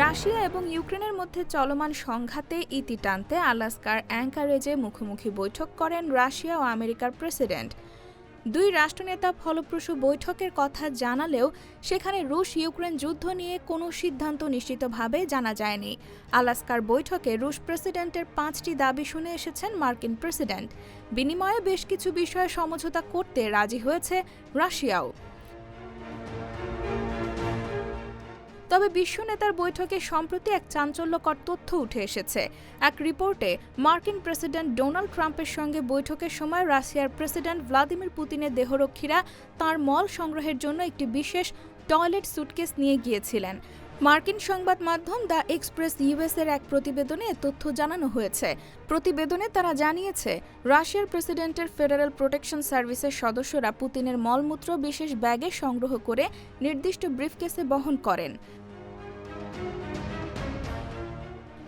Russia এবং ইউক্রেনের মধ্যে চলমান সংঘাতে ইতি টানতে আলাস্কার অ্যাঙ্কারেজে মুখোমুখি বৈঠক করেন রাশিয়া ও আমেরিকার প্রেসিডেন্ট। দুই রাষ্ট্রনেতা ফলপ্রসূ বৈঠকের কথা জানালেও সেখানে রুশ ইউক্রেন যুদ্ধ নিয়ে কোনো সিদ্ধান্ত নিশ্চিতভাবে জানা যায়নি। আলাস্কার বৈঠকে রুশ প্রেসিডেন্টের পাঁচটি দাবি শুনে এসেছেন মার্কিন প্রেসিডেন্ট। বিনিময়ে বেশ কিছু বিষয়ে সমঝোতা করতে রাজি হয়েছে রাশিয়াও। তবে বিশ্ব নেতার বৈঠকে সম্প্রতি এক চাঞ্চল্যকর তথ্য উঠে এসেছে। এক রিপোর্টে মার্কিন প্রেসিডেন্ট ডোনাল্ড ট্রাম্পের সঙ্গে বৈঠকের সময় রাশিয়ার প্রেসিডেন্ট ভ্লাদিমির পুতিনের দেহরক্ষীরা তার মল সংগ্রহের জন্য একটি বিশেষ টয়লেট সুটকেস নিয়ে গিয়েছিলেন। মার্কিন সংবাদ মাধ্যম দ্য এক্সপ্রেস ইউএস এর এক প্রতিবেদনে তথ্য জানানো হয়েছে। প্রতিবেদনে তারা জানিয়েছে, রাশিয়ার প্রেসিডেন্টের ফেডারেল প্রোটেকশন সার্ভিসের সদস্যরা পুতিনের মলমূত্র বিশেষ ব্যাগে সংগ্রহ করে নির্দিষ্ট ব্রিফকেসে বহন করেন।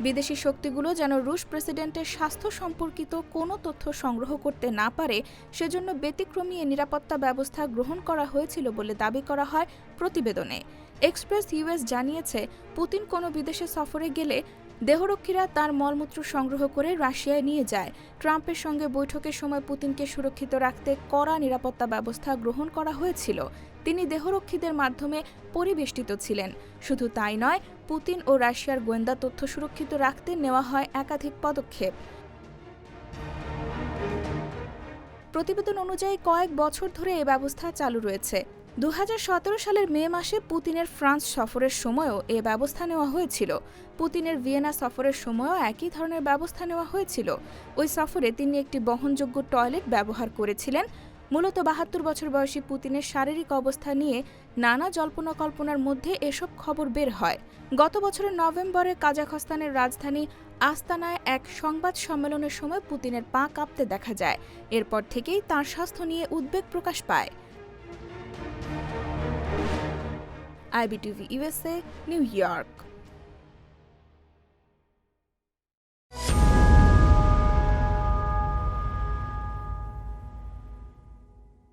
বিদেশি শক্তিগুলো যেন রুশ প্রেসিডেন্টের স্বাস্থ্য সম্পর্কিত কোনো তথ্য সংগ্রহ করতে না পারে, সেজন্য ব্যতিক্রমী এ নিরাপত্তা ব্যবস্থা গ্রহণ করা হয়েছিল বলে দাবি করা হয় প্রতিবেদনে। এক্সপ্রেস ইউএস জানিয়েছে, পুতিন কোনো বিদেশে সফরে গেলে দেহরক্ষীরা তার মলমূত্র সংগ্রহ করে রাশিয়ায় নিয়ে যায়। ট্রাম্পের সঙ্গে বৈঠকের সময় পুতিনকে সুরক্ষিত রাখতে কড়া নিরাপত্তা ব্যবস্থা গ্রহণ করা হয়েছিল। তিনি দেহরক্ষীদের মাধ্যমে পরিবেষ্টিত ছিলেন। শুধু তাই নয়, পুতিন ও রাশিয়ার গোয়েন্দা তথ্য সুরক্ষিত রাখতে নেওয়া হয় একাধিক পদক্ষেপ। প্রতিবেদন অনুযায়ী কয়েক বছর ধরে এ ব্যবস্থা চালু রয়েছে। দু হাজার সতেরো সালের মে মাসে পুতিনের ফ্রান্স সফরের সময়ও এ ব্যবস্থা নেওয়া হয়েছিল। পুতিনের ভিয়েনা সফরের সময়ও একই ধরনের ব্যবস্থা নেওয়া হয়েছিল। ওই সফরে তিনি একটি বহনযোগ্য টয়লেট ব্যবহার করেছিলেন। মূলত বাহাত্তর বছর বয়সী পুতিনের শারীরিক অবস্থা নিয়ে নানা জল্পনা কল্পনার মধ্যে এসব খবর বের হয়। গত বছরের নভেম্বরে কাজাখস্তানের রাজধানী আস্তানায় এক সংবাদ সম্মেলনের সময় পুতিনের পা কাঁপতে দেখা যায়। এরপর থেকেই তার স্বাস্থ্য নিয়ে উদ্বেগ প্রকাশ পায়। IBTV USA New York.